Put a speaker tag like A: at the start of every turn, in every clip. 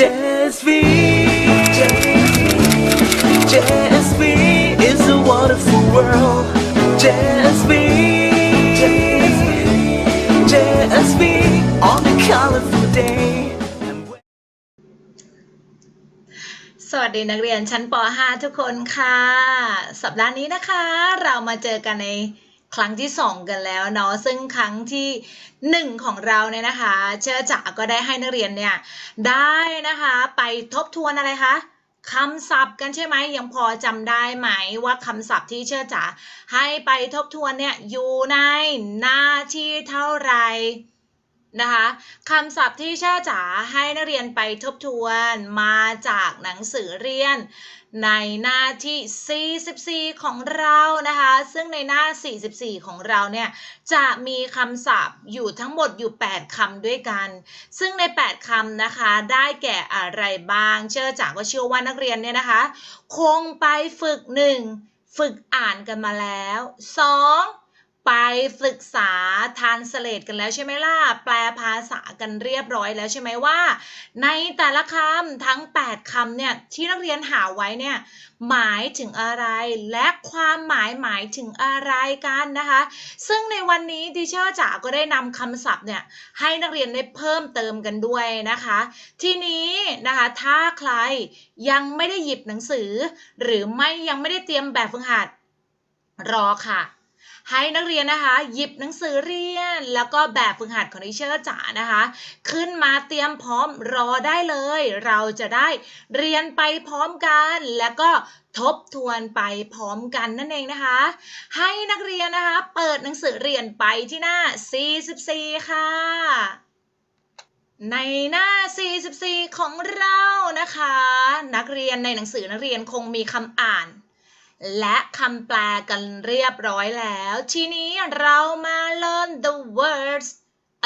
A: JSV JSV is a wonderful world JSV JSV on a colorful day
B: สวัสดีนักเรียนชั้นป .5 ทุกคนค่ะ สัปดาห์นี้นะคะ เรามาเจอกันใน ครั้งที่ 2 กันแล้วเนาะซึ่งครั้งที่ 1 ของเราเนี่ยนะคะ เชื่อจ๋าก็ได้ให้นักเรียนเนี่ยได้นะคะไปทบทวนอะไรคะคำศัพท์กันใช่ไหมยังพอจำได้ไหมว่าคำศัพท์ที่เชื่อจ๋าให้ไปทบทวนเนี่ยอยู่ในหน้าที่เท่าไหร่ นะคะคำศัพท์ที่เช่าจ๋าให้นักเรียนไปทบทวนมาจากหนังสือเรียน ในหน้าที่ 44 ของเรานะคะ ซึ่งในหน้า 44 ของเราเนี่ยจะมีคำศัพท์อยู่ทั้งหมดอยู่ 8คำด้วยกัน ซึ่งใน 8คำนะคะได้แก่อะไรบ้าง เชื่อจ๋าก็เชื่อว่านักเรียนเนี่ยนะคะ คงไปฝึก 1 ฝึกอ่านกันมาแล้ว 2 ไปศึกษาทานสเลดกันแล้วใช่ไหมล่ะ แปลภาษากันเรียบร้อยแล้วใช่ไหมว่า ในแต่ละคำทั้ง 8คำเนี่ยที่นักเรียนหาไว้เนี่ยหมายถึงอะไร และความหมายหมายถึงอะไรกันนะคะ ซึ่งในวันนี้ดิเชอร์จ๋าก็ได้นำคำศัพท์เนี่ยให้นักเรียนได้เพิ่มเติมกันด้วยนะคะ ทีนี้นะคะถ้าใครยังไม่ได้หยิบหนังสือ หรือไม่ยังไม่ได้เตรียมแบบฝึกหัดรอค่ะ ให้นักเรียนนะคะ หยิบหนังสือเรียน แล้วก็แบบฝึกหัดของดิเชอร์จ๋านะคะ ขึ้นมาเตรียมพร้อมรอได้เลย เราจะได้เรียนไปพร้อมกัน แล้วก็ทบทวนไปพร้อมกันนั่นเองนะคะ ให้นักเรียนนะคะ เปิดหนังสือเรียนไปที่หน้า 44 ค่ะในหน้า 44 ของเรานะคะ นักเรียนในหนังสือนักเรียนคงมีคำอ่าน และคำแปลกันเรียบร้อยแล้ว ทีนี้เรามา learn the words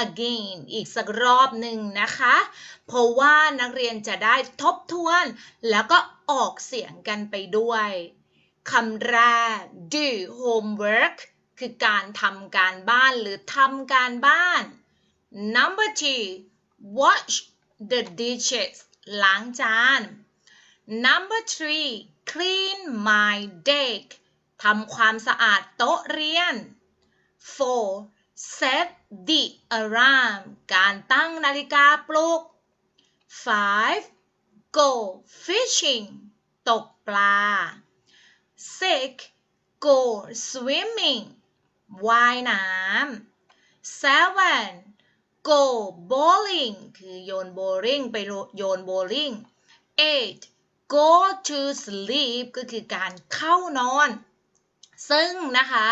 B: again อีกสักรอบหนึ่งนะคะ เพราะว่านักเรียนจะได้ทบทวน แล้วก็ออกเสียงกันไปด้วยคำแรก do homework คือการทำการบ้านหรือทำการบ้าน number two wash the dishes ล้างจาน Number three clean my desk ทำความสะอาดโต๊ะเรียน four set the alarm การตั้งนาฬิกาปลุก five go fishing ตกปลา six go swimming ว่ายน้ำ seven go bowling คือโยนโบลิ่งไปโยนโบลิ่ง eight go to sleep ก็คือการเข้านอน ซึ่งนะคะ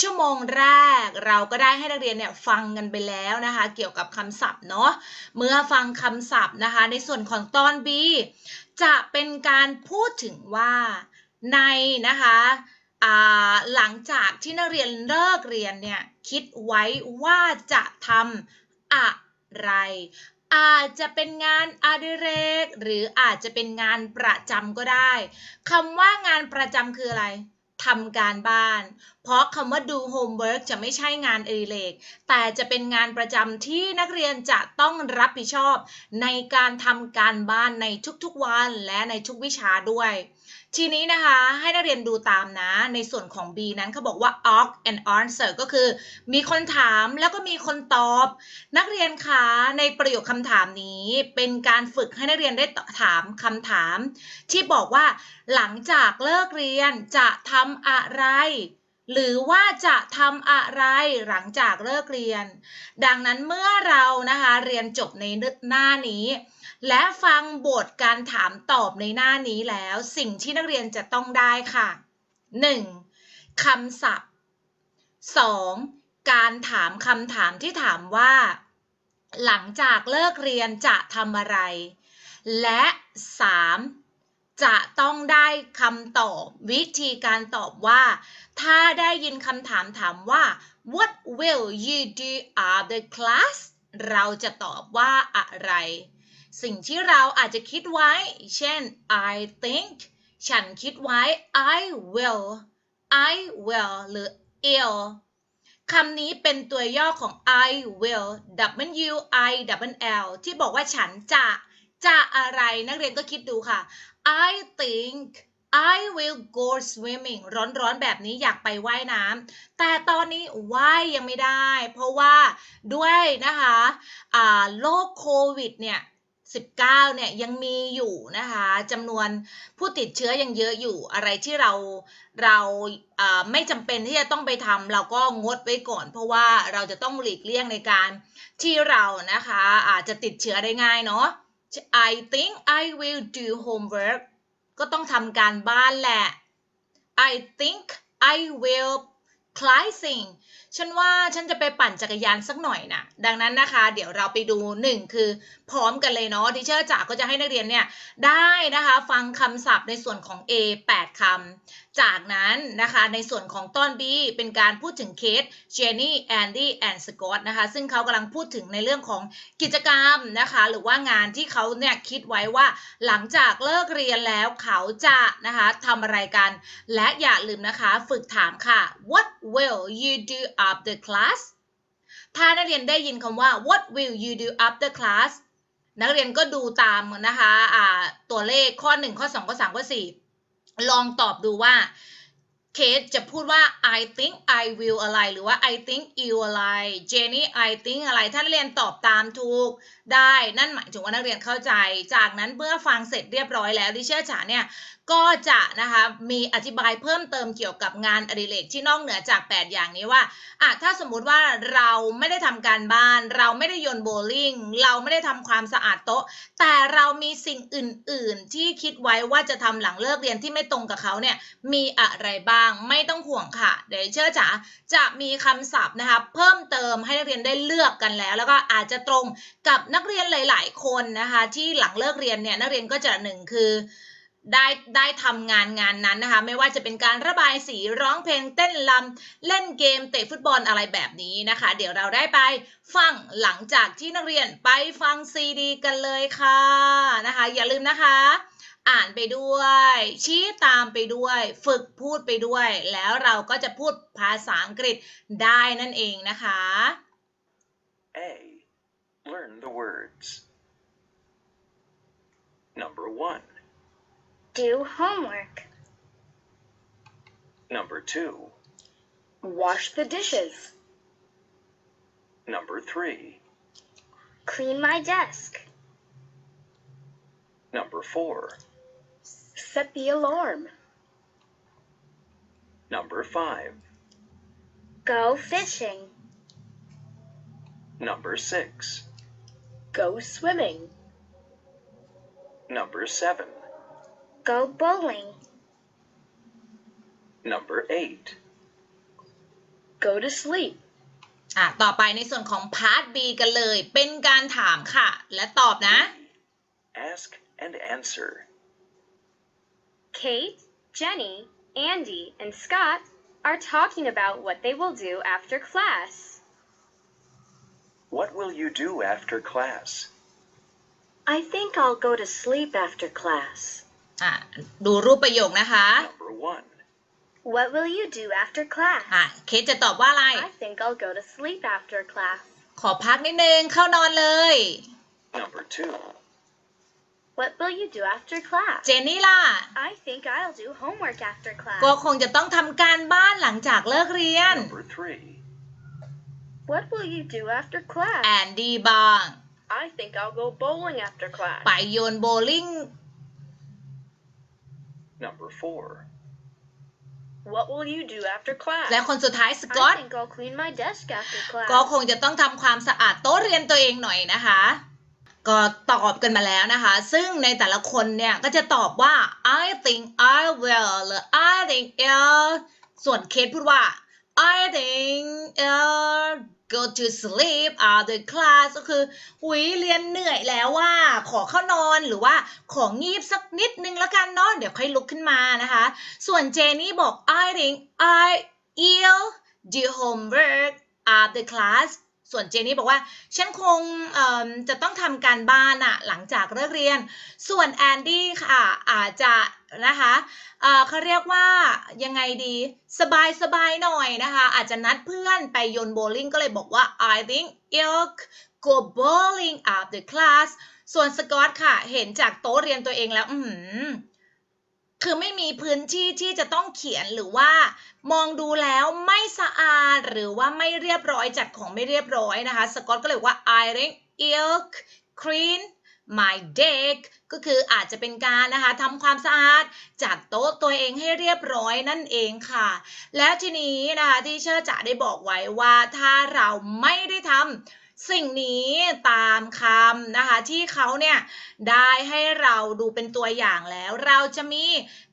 B: ชั่วโมงแรกเราก็ได้ให้นักเรียนเนี่ยฟังกันไปแล้วนะคะ เกี่ยวกับคำศัพท์เนาะเมื่อฟังคำศัพท์นะคะ ในส่วนของตอน B จะเป็นการพูดถึงว่าในนะคะหลังจากที่นักเรียนเลิกเรียนเนี่ยคิดไว้ว่าจะทำอะไร อาจจะเป็นงานอดิเรก หรืออาจจะเป็นงานประจำก็ได้คำว่างานประจำคืออะไรทำการบ้าน เพราะคำว่าดูโฮมเวิร์กจะไม่ใช่งานอดิเรก แต่จะเป็นงานประจำที่นักเรียนจะต้องรับผิดชอบ ในการทำการบ้านในทุกๆวันและในทุกวิชาด้วย ทีนี้นะคะให้นักเรียนดูตามนะในส่วนของ B นั้นเขาบอกว่า ask and answer ก็คือ มีคนถามแล้วก็มีคนตอบ นักเรียนคะในประโยคคำถามนี้เป็นการฝึกให้นักเรียนได้ถามคำถาม ที่บอกว่า หลังจากเลิกเรียนจะทำอะไรหรือว่าจะทำอะไรหลังจากเลิกเรียน ดังนั้นเมื่อเรานะคะเรียนจบในหน้านี้ และฟังบทการถามตอบในหน้านี้แล้ว สิ่งที่นักเรียนจะต้องได้ค่ะ 1. คำศัพท์ 2. การถามคำถามที่ถามว่า หลังจากเลิกเรียนจะทำอะไร และ 3. จะต้องได้คำตอบวิธีการตอบว่า ถ้าได้ยินคำถามถามว่า what will you do after class เราจะตอบว่าอะไร สิ่งที่เราอาจจะคิดไว้ เช่น I think ฉันคิดไว้ I will I will หรือ ill คำนี้เป็นตัวย่อของ I will W I W L ที่บอกว่าฉันจะจะอะไรนักเรียนก็คิดดูค่ะ I think I will go swimming ร้อนๆ แบบนี้อยากไปว่ายน้ำ แต่ตอนนี้ว่ายยังไม่ได้ เพราะว่าด้วยนะคะโรคโควิดเนี่ย 19เนี่ยยังมีอยู่นะคะจำนวนผู้ติดเชื้อยังเยอะอยู่อะไรที่เราเราไม่จำเป็นที่จะต้องไปทำเราก็งดไว้ก่อน เพราะว่าเราจะต้องหลีกเลี่ยงในการที่เรานะคะอาจจะติดเชื้อได้ง่ายเนาะ I think I will do homework ก็ต้องทำการบ้านแหละ I think I will climbing ฉันว่าฉันจะไปปั่นจักรยานสักหน่อยนะ ดังนั้นนะคะ เดี๋ยวเราไปดูหนึ่งคือพร้อมกันเลยเนาะทิเชอร์จ๋าก็จะให้นักเรียนเนี่ยได้นะคะฟังคำศัพท์ในส่วนของ A 8คำจากนั้นนะคะในส่วนของต้น B เป็นการพูดถึงเคสเจนนี่แอนดี้แอนด์สกอตนะคะซึ่งเขากำลังพูดถึงในเรื่องของกิจกรรมนะคะหรือว่างานที่เขาเนี่ยคิดไว้ว่าหลังจากเลิกเรียนแล้วเขาจะนะคะทำอะไรกัน และอย่าลืมนะคะฝึกถามค่ะ what will you do after class ถ้านักเรียนได้ยินคำว่า what will you do after class นักเรียนก็ดูตามนะคะอ่าตัวเลขข้อ 1 ข้อ 2 ข้อ 3 ข้อ 4 ลองตอบดูว่าเคสจะพูดว่า I think I will อะไร หรือว่า I think you อะไร Jenny I think อะไรถ้านักเรียนตอบตามถูกได้ นั่นหมายถึงว่านักเรียนเข้าใจ จากนั้นเมื่อฟังเสร็จเรียบร้อยแล้วดิเชอร์จ๋าเนี่ย ก็จะนะคะมีอธิบายเพิ่มเติมเกี่ยวกับงานอดิเรกที่นอกเหนือจาก 8 อย่างนี้ว่าอะถ้าสมมุติว่าเราไม่ได้ทำการบ้าน เราไม่ได้โยนโบว์ลิ่งเราไม่ได้ทำความสะอาดโต๊ะ แต่เรามีสิ่งอื่น ๆ ที่คิดไว้ว่าจะทำหลังเลิกเรียนที่ไม่ตรงกับเขาเนี่ยมีอะไรบ้างไม่ต้องห่วงค่ะ เดี๋ยวเชื่อจ๋าจะมีคำศัพท์นะคะเพิ่มเติมให้นักเรียนได้เลือกกันแล้ว แล้วก็อาจจะตรงกับนักเรียนหลาย ๆ คนนะคะที่หลังเลิกเรียนเนี่ยนักเรียนก็จะหนึ่งคือ ได้ได้ทำงานงานนั้นนะคะ ไม่ว่าจะเป็นการระบายสีร้องเพลงเต้นรำเล่นเกมเตะฟุตบอลอะไรแบบนี้นะคะ เดี๋ยวเราได้ไปฟังหลังจากที่นักเรียนไปฟังซีดีกันเลยค่ะนะคะ อย่าลืมนะคะ อ่านไปด้วย ชี้ตามไปด้วย ฝึกพูดไปด้วย แล้วเราก็จะพูดภาษาอังกฤษได้นั่นเองนะคะ
C: A. Learn the words. Number 1.
D: Do homework.
C: Number 2.
D: Wash the dishes.
C: Number 3.
D: Clean my desk.
C: Number 4.
D: Set the alarm.
C: Number 5.
D: Go fishing.
C: Number 6.
D: Go swimming.
C: Number 7.
D: Go bowling.
C: Number 8.
D: Go to sleep.
B: อ่ะ ต่อไปในส่วนของพาร์ท B กันเลย เป็นการถามค่ะ และตอบนะ
C: Ask and answer.
E: Kate, Jenny, Andy, and Scott are talking about what they will do after class.
C: What will you do after class?
D: I think I'll go to sleep after class.
B: อะดูรูปประโยคนะคะ
C: Number 1.
D: What will you do after class?
B: อะเคสจะตอบว่าอะไร
D: I think I'll go to sleep after class.
B: ขอพักนิดนึงเข้านอนเลย
C: Number 2.
D: What will you do after class?
B: เจนนี่ล่ะ
D: I think I'll do homework after class.
B: ก็คงจะต้องทำการบ้านหลังจากเลิกเรียน
C: Number 3.
D: What will you do after class?
B: แอนดี้บ้าง
D: I think I'll go bowling after class.
B: ไปโยนโบว์ลิ่ง
C: Number 4.
D: What will you do after class?
B: และคนสุดท้ายสกอต
D: I think I'll clean my desk after class.
B: ก็คงจะต้องทำความสะอาดโต๊ะเรียนตัวเองหน่อยนะคะ ก็ตอบกันมาแล้วนะคะ ซึ่งในแต่ละคนเนี่ยก็จะตอบว่า I think I will หรือ I think I'll ส่วนเคสพูดว่า I think I'll go to sleep after class ก็คือหุยเรียนเหนื่อยแล้วว่า ขอเข้านอนหรือว่าของงีบสักนิดนึงแล้วกันเนาะเดี๋ยวค่อยลุกขึ้นมานะคะ ส่วนเจนี่บอก I think I will do homework after class ส่วนเจนี่บอกว่าฉันคงจะต้องทำการบ้านอะหลังจากเลิกเรียน ส่วนแอนดี้ค่ะอาจจะนะคะเเขาเรียกว่ายังไงดีสบายสบายหน่อยนะคะ อาจจะนัดเพื่อนไปโยนโบว์ลิ่งก็เลยบอกว่า I think I'll go bowling after class ส่วนสกอตค่ะ เห็นจากโต๊ะเรียนตัวเองแล้ว อือหือ คือไม่มีพื้นที่ที่จะต้องเขียนหรือว่ามองดูแล้วไม่สะอาดหรือว่าไม่เรียบร้อยจัดของไม่เรียบร้อยนะคะสกอตก็เลยว่า iron ilk clean my deck ก็คืออาจจะเป็นการนะคะทำความสะอาดจัดโต๊ะตัวเองให้เรียบร้อยนั่นเองค่ะ แล้วทีนี้นะคะที่เชอร์จะได้บอกไว้ว่าถ้าเราไม่ได้ทำ สิ่งนี้ตามคำนะคะที่เขาเนี่ยได้ให้เราดูเป็นตัวอย่างแล้ว เราจะมี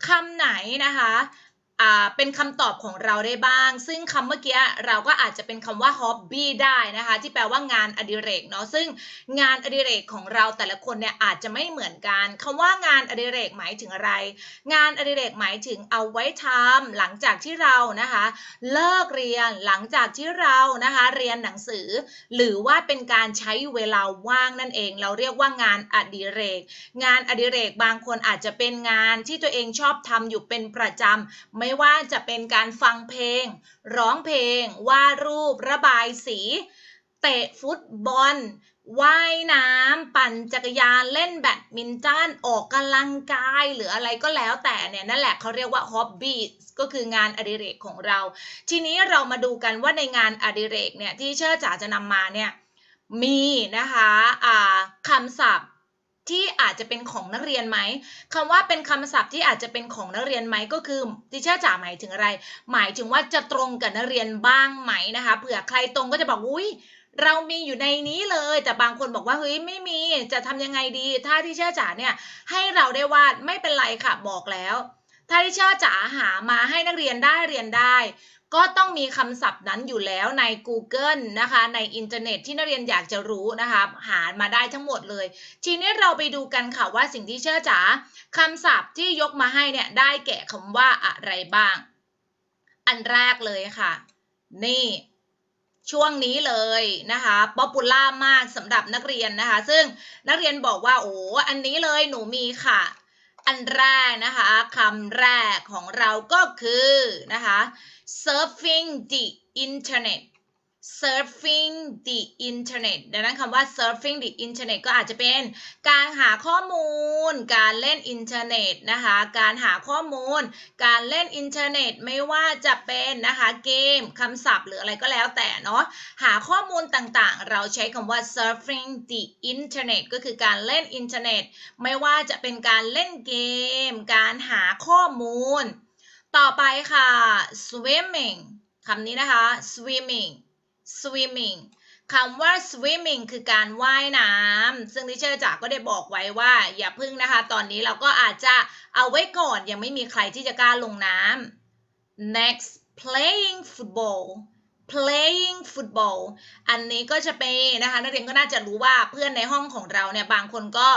B: คำไหนนะคะ เป็นคำตอบของเราได้บ้าง ซึ่งคำเมื่อกี้เราก็อาจจะเป็นคำว่า hobby ได้นะคะ ที่แปลว่างานอดิเรกเนาะ ซึ่งงานอดิเรกของเราแต่ละคนเนี่ยอาจจะไม่เหมือนกันคำว่างานอดิเรกหมายถึงอะไร งานอดิเรกหมายถึงเอาไว้ทำหลังจากที่เรานะคะ เลิกเรียนหลังจากที่เรานะคะ เรียนหนังสือ หรือว่าเป็นการใช้เวลาว่างนั่นเอง เราเรียกว่างานอดิเรก งานอดิเรกบางคนอาจจะเป็นงานที่ตัวเองชอบทำอยู่เป็นประจำไม่ไม่ว่าจะเป็นการฟังเพลง ร้องเพลง วาดรูป ระบายสี เตะฟุตบอล ว่ายน้ำ ปั่นจักรยาน เล่นแบดมินตัน ออกกำลังกาย หรืออะไรก็แล้วแต่เนี่ย นั่นแหละเขาเรียกว่า hobby ก็คืองานอดิเรกของเรา ทีนี้เรามาดูกันว่าในงานอดิเรกเนี่ยที่เชิดจ๋าจะนำมาเนี่ย มีนะคะอ่าคำศัพท์ ที่อาจจะเป็นของนักเรียนไหมคำว่าเป็นคำศัพท์ที่อาจจะเป็นของนักเรียนไหมก็คือที่เชิดจ๋าหมายถึงอะไร หมายถึงว่าจะตรงกับนักเรียนบ้างไหมนะคะเผื่อใครตรงก็จะบอกอุ้ยเรามีอยู่ในนี้เลย แต่บางคนบอกว่าเฮ้ยไม่มีจะทำยังไงดี ถ้าที่เชื่อจ๋าเนี่ยให้เราได้วาดไม่เป็นไรค่ะบอกแล้ว ถ้าที่เชื่อจ๋าหามาให้นักเรียนได้เรียนได้ ก็ต้องมีคำศัพท์นั้นอยู่แล้วใน Google นะคะในอินเทอร์เน็ตที่นักเรียนอยากจะรู้นะคะหามาได้ทั้งหมดเลย ทีนี้เราไปดูกันค่ะว่าสิ่งที่เชื่อจ๋าคำศัพท์ที่ยกมาให้เนี่ยได้แก่คำว่าอะไรบ้าง อันแรกเลยค่ะ นี่ช่วงนี้เลยนะคะป๊อปปูล่ามากสำหรับนักเรียนนะคะ ซึ่งนักเรียนบอกว่าโอ้อันนี้เลยหนูมีค่ะ อันแรกนะคะคำแรกของเราก็คือนะคะ surfing the internet surfing the internet ดังนั้นคำว่า surfing the internet ก็อาจจะเป็นการหาข้อมูล การเล่นอินเทอร์เน็ตนะคะ การหาข้อมูล การเล่นอินเทอร์เน็ตไม่ว่าจะเป็นนะคะเกมคำศัพท์หรืออะไรก็แล้วแต่เนาะ หาข้อมูลต่างๆ เราใช้คำว่า surfing the internet ก็คือการเล่นอินเทอร์เน็ต ไม่ว่าจะเป็นการเล่นเกม การหาข้อมูล ต่อไปค่ะ swimming คำนี้นะคะ swimming swimming คำว่า swimming คือการว่ายน้ำ ซึ่งดิเชอร์จ๋าก็ได้บอกไว้ว่า อย่าพึ่งนะคะ ตอนนี้เราก็อาจจะเอาไว้ก่อน ยังไม่มีใครที่จะกล้าลงน้ำ next playing football playing football อันนี้ก็จะเป็นนะคะนักเรียนก็น่าจะรู้ว่าเพื่อนในห้องของเราเนี่ยบางคนก็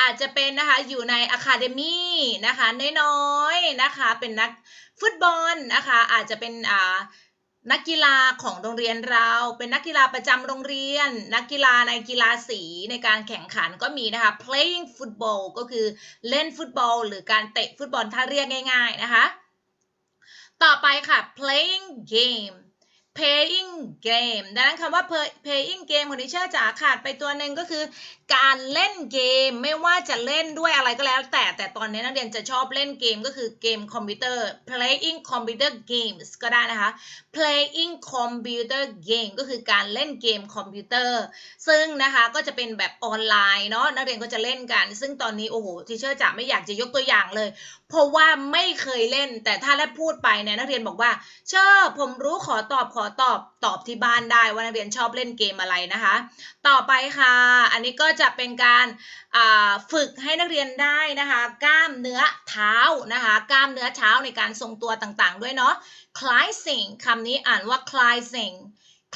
B: อาจจะเป็นนะคะอยู่ในอะคาเดมี่นะคะน้อยๆนะคะเป็นนักฟุตบอลนะคะอาจจะเป็นอ่า นักกีฬาของโรงเรียนเราเป็นนักกีฬาประจำโรงเรียน นักกีฬาในกีฬาสีในการแข่งขันก็มีนะคะ playing football ก็คือเล่นฟุตบอล หรือการเตะฟุตบอลถ้าเรียกง่าย ๆ นะคะ ต่อไปค่ะ playing game playing game ดังนั้นคำว่า playing game ของดิเชอร์จ๋าขาดไปตัวหนึ่งก็คือการเล่นเกมไม่ว่าจะเล่นด้วยอะไรก็แล้ว แต่แต่ตอนนี้นักเรียนจะชอบเล่นเกมก็คือเกมคอมพิวเตอร์ playing computer games ก็ได้นะคะ playing computer game ก็คือการเล่นเกมคอมพิวเตอร์ ซึ่งนะคะก็จะเป็นแบบออนไลน์เนาะนักเรียนก็จะเล่นกัน ซึ่งตอนนี้โอ้โหทีเชอร์จ๋าไม่อยากจะยกตัวอย่างเลย เพราะว่าไม่เคยเล่นแต่ถ้าได้พูดไปเนี่ยนักเรียนบอกว่า เชอร์ผมรู้ขอตอบขอตอบตอบที่บ้านได้ว่านักเรียนชอบเล่นเกมอะไรนะคะ ต่อไปค่ะ อันนี้ก็จะเป็นการฝึกให้นักเรียนได้นะคะ กล้ามเนื้อเท้านะคะ กล้ามเนื้อเท้าในการทรงตัวต่างๆ ด้วยเนาะ climbing คำนี้อ่านว่า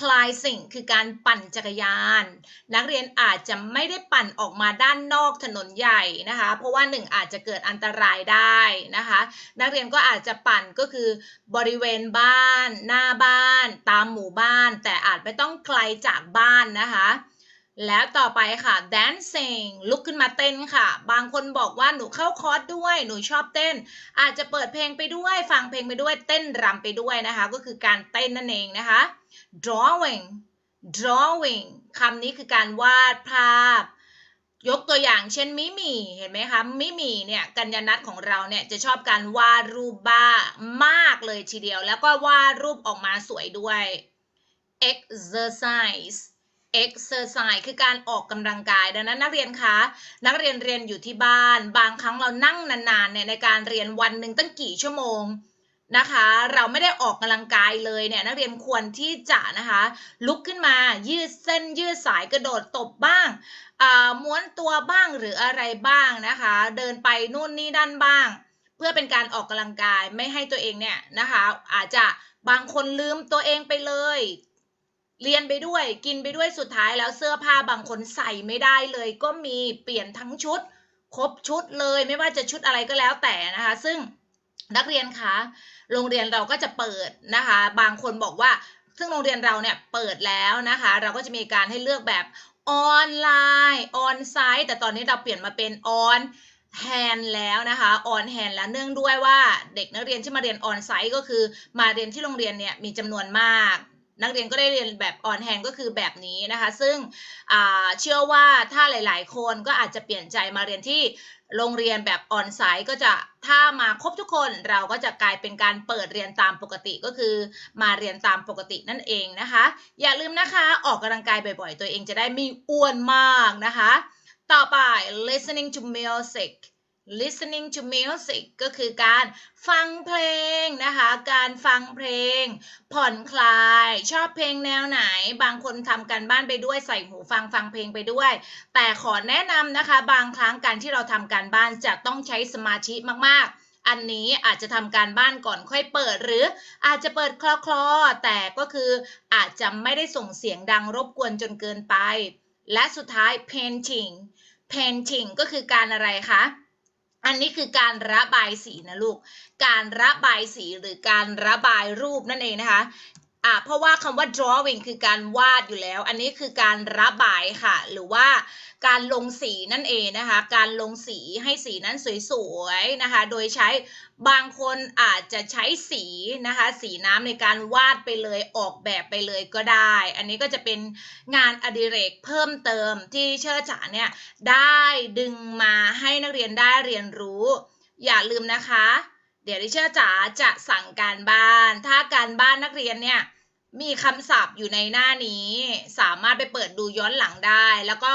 B: climbing climbing คือการปั่นจักรยาน นักเรียนอาจจะไม่ได้ปั่นออกมาด้านนอกถนนใหญ่นะคะ เพราะว่าหนึ่งอาจจะเกิดอันตรายได้นะคะ นักเรียนก็อาจจะปั่นก็คือบริเวณบ้าน หน้าบ้าน ตามหมู่บ้าน แต่อาจไม่ต้องไกลจากบ้านนะคะแล้วต่อไปค่ะ dancing ลุกขึ้นมาเต้นค่ะ บางคนบอกว่าหนูเข้าคอร์สด้วย หนูชอบเต้น อาจจะเปิดเพลงไปด้วย ฟังเพลงไปด้วย เต้นรำไปด้วยนะคะ ก็คือการเต้นนั่นเองนะคะ drawing drawing คำนี้คือการวาดภาพ ยกตัวอย่างเช่นมิมีเห็นไหมคะมิมีเนี่ยกัญญานัทของเราเนี่ยจะชอบการวาดรูปบ้ามากเลยทีเดียว แล้วก็วาดรูปออกมาสวยด้วย exercise exercise คือการออกกำลังกายดังนั้นนักเรียนคะนักเรียนเรียนอยู่ที่บ้าน บางครั้งเรานั่งนานๆเนี่ยในการเรียนวันหนึ่งตั้งกี่ชั่วโมง นะคะ เราไม่ได้ออกกำลังกายเลยเนี่ยนักเรียนควรที่จะนะคะ ลุกขึ้นมายืดเส้นยืดสายกระโดดตบบ้างม้วนตัวบ้างหรืออะไรบ้างนะคะ เดินไปนู่นนี่ด้านบ้าง เพื่อเป็นการออกกำลังกายไม่ให้ตัวเองเนี่ยนะคะ อาจจะบางคนลืมตัวเองไปเลยเรียนไปด้วยกินไปด้วยสุดท้ายแล้วเสื้อผ้าบางคนใส่ไม่ได้เลย ก็มีเปลี่ยนทั้งชุด ครบชุดเลยไม่ว่าจะชุดอะไรก็แล้วแต่นะคะ ซึ่งนักเรียนคะ โรงเรียนเราก็จะเปิดนะคะ บางคนบอกว่า ซึ่งโรงเรียนเราเนี่ยเปิดแล้วนะคะ เราก็จะมีการให้เลือกแบบออนไลน์ออนไซต์แต่ตอนนี้เราเปลี่ยนมาเป็นออนแฮนแล้วนะคะออนแฮนแล้วเนื่องด้วยว่าเด็กนักเรียนที่มาเรียนออนไซต์ก็คือมาเรียนที่โรงเรียนเนี่ยมีจำนวนมาก นักเรียนก็ได้เรียนแบบออนแฮนก็คือแบบนี้นะคะ ซึ่งเชื่อว่าถ้าหลาย ๆ คนก็อาจจะเปลี่ยนใจมาเรียนที่โรงเรียนแบบออนไซต์ก็จะถ้ามาครบทุกคนเราก็จะกลายเป็นการเปิดเรียนตามปกติก็คือ มาเรียนตามปกตินั่นเองนะคะ อย่าลืมนะคะออกกำลังกายบ่อย ๆ ตัวเองจะได้ไม่อ้วนมากนะคะ ต่อไป listening to music listening to music ก็คือการฟังเพลงนะคะ การฟังเพลง ผ่อนคลาย ชอบเพลงแนวไหน บางคนทำการบ้านไปด้วยใส่หูฟังฟังเพลงไปด้วย แต่ขอแนะนำนะคะ บางครั้งการที่เราทำการบ้านจะต้องใช้สมาธิมากๆอันนี้อาจจะทำการบ้านก่อนค่อยเปิด หรืออาจจะเปิดคลอๆแต่ก็คืออาจจะไม่ได้ส่งเสียงดังรบกวนจนเกินไป และสุดท้าย painting painting ก็คือการอะไรคะ อันนี้คือการระบายสีนะลูก การระบายสีหรือการระบายรูปนั่นเองนะคะ อ่าเพราะว่าคำว่า drawing คือการวาดอยู่แล้ว อันนี้คือการระบายค่ะ หรือว่าการลงสีนั่นเองนะคะ การลงสีให้สีนั้นสวยๆนะคะ โดยใช้บางคนอาจจะใช้สีนะคะ สีน้ำในการวาดไปเลยออกแบบไปเลยก็ได้ อันนี้ก็จะเป็นงานอดิเรกเพิ่มเติมที่เชิดจ๋าเนี่ยได้ดึงมาให้นักเรียนได้เรียนรู้ อย่าลืมนะคะ เดี๋ยวดิเชอร์จ๋าจะสั่งการบ้าน ถ้าการบ้านนักเรียนเนี่ย มีคำศัพท์อยู่ในหน้านี้สามารถไปเปิดดูย้อนหลังได้ แล้วก็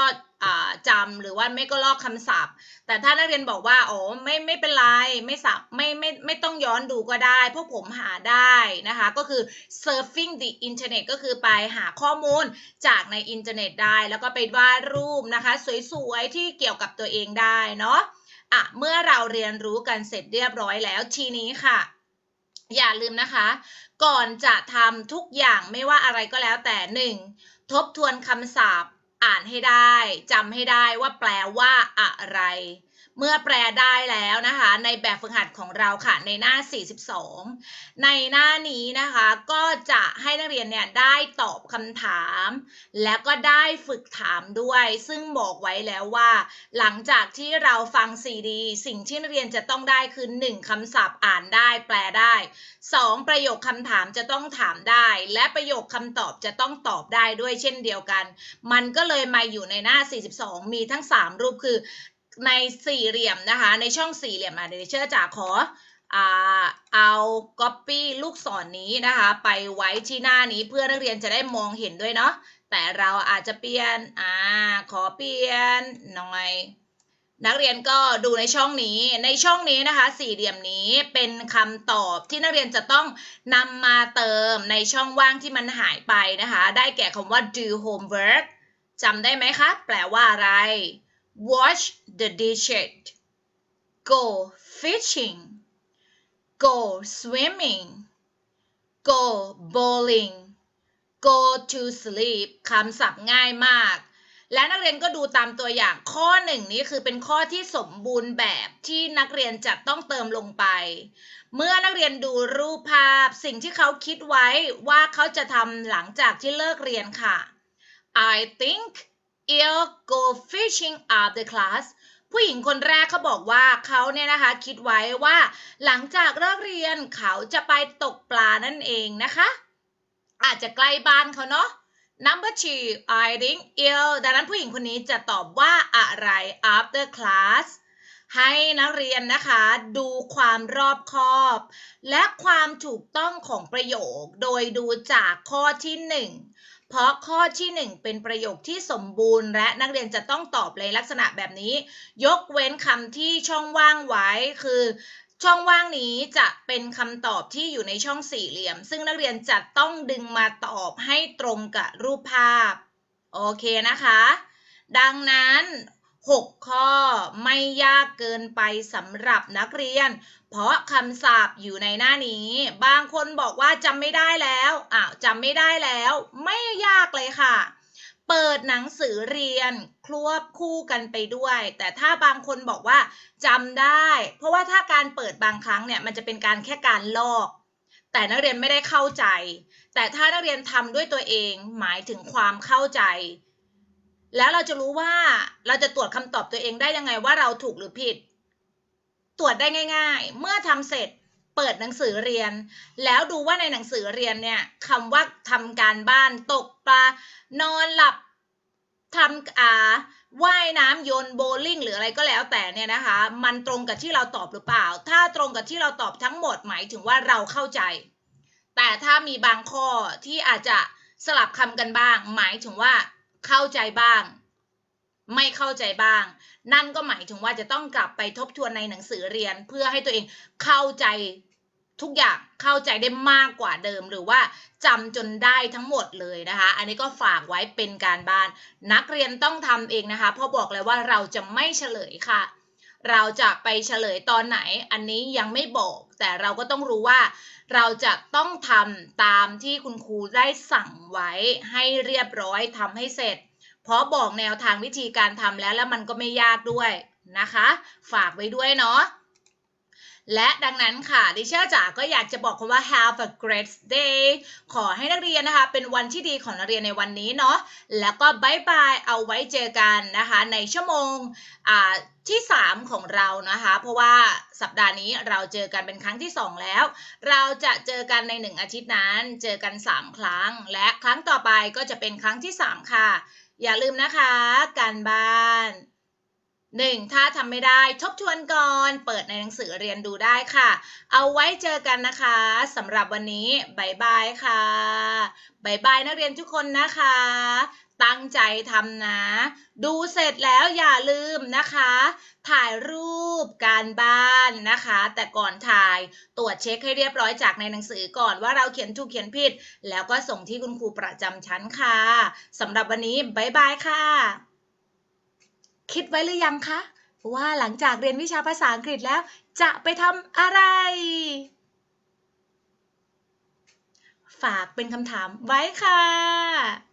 B: จำหรือว่าไม่ก็ลอกคำศัพท์ แต่ถ้านักเรียนบอกว่าโอ้ไม่ไม่เป็นไรไม่สับไม่ไม่ไม่ต้องย้อนดูก็ได้พวกผมหาได้นะคะ ก็คือ surfing the internet ก็คือไปหาข้อมูลจากในอินเทอร์เน็ตได้ แล้วก็ไปวาดรูปนะคะ สวยๆ ที่เกี่ยวกับตัวเองได้เนาะอะเมื่อเราเรียนรู้กันเสร็จเรียบร้อยแล้วทีนี้ค่ะ อย่าลืมนะคะ ก่อนจะทำทุกอย่างไม่ว่าอะไรก็แล้วแต่หนึ่งทบทวนคำศัพท์ อ่านให้ได้จำให้ได้ว่าแปลว่าอะไร เมื่อแปลได้แล้วนะคะ ในแบบฝึกหัดของเราค่ะในหน้า 42 ในหน้านี้นะคะก็จะให้นักเรียนเนี่ยได้ตอบคำถาม แล้วก็ได้ฝึกถามด้วย ซึ่งบอกไว้แล้วว่า หลังจากที่เราฟังซีดีสิ่งที่นักเรียนจะต้องได้คือ 1คำศัพท์อ่านได้แปลได้ 2 ประโยคคำถามจะต้องถามได้ และประโยคคำตอบจะต้องตอบได้ด้วยเช่นเดียวกัน มันก็เลยมาอยู่ในหน้า 42 มีทั้ง 3 รูปคือ ในสี่เหลี่ยมนะคะ ในช่องสี่เหลี่ยมอะเดี๋ยวเชื่อจ๋าขออ่าเอา copy ลูกศรนนี้นะคะ ไปไว้ที่หน้านี้เพื่อนักเรียนจะได้มองเห็นด้วยเนาะแต่เราอาจจะเปลี่ยนอ่าขอเปลี่ยนหน่อยนักเรียนก็ดูในช่องนี้ ในช่องนี้นะคะ สี่เหลี่ยมนี้เป็นคำตอบที่นักเรียนจะต้องนำมาเติมในช่องว่างที่มันหายไปนะคะ ได้แก่คำว่า do homework จำได้ไหมคะ แปลว่าอะไร wash the dishes go fishing go swimming go bowling go to sleep คำศัพท์ง่ายมาก และนักเรียนก็ดูตามตัวอย่างข้อหนึ่งนี้คือเป็นข้อที่สมบูรณ์แบบที่นักเรียนจะต้องเติมลงไป เมื่อนักเรียนดูรูปภาพสิ่งที่เขาคิดไว้ว่าเขาจะทำหลังจากที่เลิกเรียนค่ะ I think I'll go fishing after class ผู้หญิงคนแรกเขาบอกว่าเขาเนี่ยนะคะคิดไว้ว่า หลังจากเลิกเรียนเขาจะไปตกปลานั่นเองนะคะ อาจจะใกล้บ้านเขาเนาะ number two I think ill ดังนั้นผู้หญิงคนนี้จะตอบว่าอะไร after class ให้นักเรียนนะคะดูความรอบคอบ และความถูกต้องของประโยค โดยดูจากข้อที่หนึ่ง เพราะข้อที่หนึ่งเป็นประโยคที่สมบูรณ์ และนักเรียนจะต้องตอบในลักษณะแบบนี้ ยกเว้นคำที่ช่องว่างไว้คือ ช่องว่างนี้จะเป็นคำตอบที่อยู่ในช่องสี่เหลี่ยม ซึ่งนักเรียนจะต้องดึงมาตอบให้ตรงกับรูปภาพ โอเคนะคะ ดังนั้น 6 ข้อ ไม่ยากเกินไปสำหรับนักเรียน เพราะคำศัพท์อยู่ในหน้านี้ บางคนบอกว่าจำไม่ได้แล้วอ้าวจำไม่ได้แล้ว ไม่ยากเลยค่ะ เปิดหนังสือเรียนควบคู่กันไปด้วย แต่ถ้าบางคนบอกว่าจำได้ เพราะว่าถ้าการเปิดบางครั้งเนี่ยมันจะเป็นการแค่การลอก แต่นักเรียนไม่ได้เข้าใจ แต่ถ้านักเรียนทำด้วยตัวเองหมายถึงความเข้าใจ แล้วเราจะรู้ว่าเราจะตรวจคำตอบตัวเองได้ยังไงว่าเราถูกหรือผิด ตรวจได้ง่าย ๆ เมื่อทำเสร็จเปิดหนังสือเรียน แล้วดูว่าในหนังสือเรียนเนี่ยคำว่าทำการบ้านตกปลานอนหลับทำอ่าว่ายน้ำโยนโบว์ลิ่งหรืออะไรก็แล้วแต่เนี่ยนะคะ มันตรงกับที่เราตอบหรือเปล่า ถ้าตรงกับที่เราตอบทั้งหมดหมายถึงว่าเราเข้าใจ แต่ถ้ามีบางข้อที่อาจจะสลับคำกันบ้าง หมายถึงว่า เข้าใจบ้าง ไม่เข้าใจบ้าง นั่นก็หมายถึงว่าจะต้องกลับไปทบทวนในหนังสือเรียน เพื่อให้ตัวเองเข้าใจทุกอย่างเข้าใจได้มากกว่าเดิมหรือว่าจำจนได้ทั้งหมดเลยนะคะ อันนี้ก็ฝากไว้เป็นการบ้าน นักเรียนต้องทำเองนะคะเพราะบอกเลยว่าเราจะไม่เฉลยค่ะ เราจะไปเฉลยตอนไหน อันนี้ยังไม่บอก แต่เราก็ต้องรู้ว่าเราจะต้องทำตามที่คุณครูได้สั่งไว้ให้เรียบร้อยทำให้เสร็จ เพราะบอกแนวทางวิธีการทำแล้วแล้วมันก็ไม่ยากด้วยนะคะ ฝากไว้ด้วยเนาะ และดังนั้นค่ะ ดิเชอร์จ๋าก็อยากจะบอกคุณว่า have a great day ขอให้นักเรียนนะคะ เป็นวันที่ดีของนักเรียนในวันนี้เนาะแล้วก็บายบายเอาไว้เจอกันนะคะ ในชั่วโมงอ่าที่ 3 ของเรานะคะ เพราะว่าสัปดาห์นี้เราเจอกันเป็นครั้งที่ 2 แล้ว เราจะเจอกันใน 1 อาทิตย์นั้น เจอกัน 3 ครั้ง และครั้งต่อไปก็จะเป็นครั้งที่ 3 ค่ะ อย่าลืมนะคะ การบ้าน หนึ่งถ้าทำไม่ได้ทบทวนก่อน เปิดในหนังสือเรียนดูได้ค่ะ เอาไว้เจอกันนะคะสำหรับวันนี้บายบายค่ะบายบายนักเรียนทุกคนนะคะ ตั้งใจทำนะ ดูเสร็จแล้วอย่าลืมนะคะ ถ่ายรูปการบ้านนะคะ แต่ก่อนถ่ายตรวจเช็คให้เรียบร้อยจากในหนังสือก่อนว่าเราเขียนถูกเขียนผิด แล้วก็ส่งที่คุณครูประจำชั้นค่ะสำหรับวันนี้บายบายค่ะ คิดไว้หรือยังคะ ว่าหลังจากเรียนวิชาภาษาอังกฤษแล้ว จะไปทำอะไร ฝากเป็นคำถามไว้ค่ะ